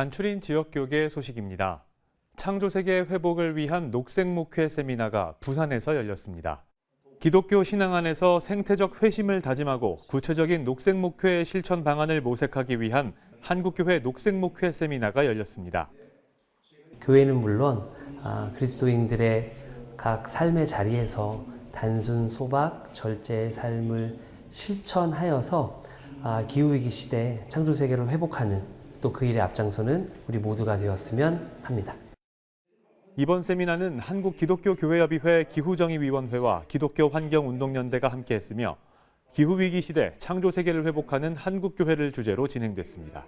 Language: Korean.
간추린 지역교계 소식입니다. 창조세계 회복을 위한 녹색목회 세미나가 부산에서 열렸습니다. 기독교 신앙 안에서 생태적 회심을 다짐하고 구체적인 녹색목회 실천 방안을 모색하기 위한 한국교회 녹색목회 세미나가 열렸습니다. 교회는 물론 아, 그리스도인들의 각 삶의 자리에서 단순 소박 절제의 삶을 실천하여서 아, 기후위기 시대 창조 세계를 회복하는 또 그 일에 앞장서는 우리 모두가 되었으면 합니다. 이번 세미나는 한국 기독교 교회협의회 기후정의위원회와 기독교 환경운동연대가 함께했으며 기후위기 시대 창조 세계를 회복하는 한국교회를 주제로 진행됐습니다.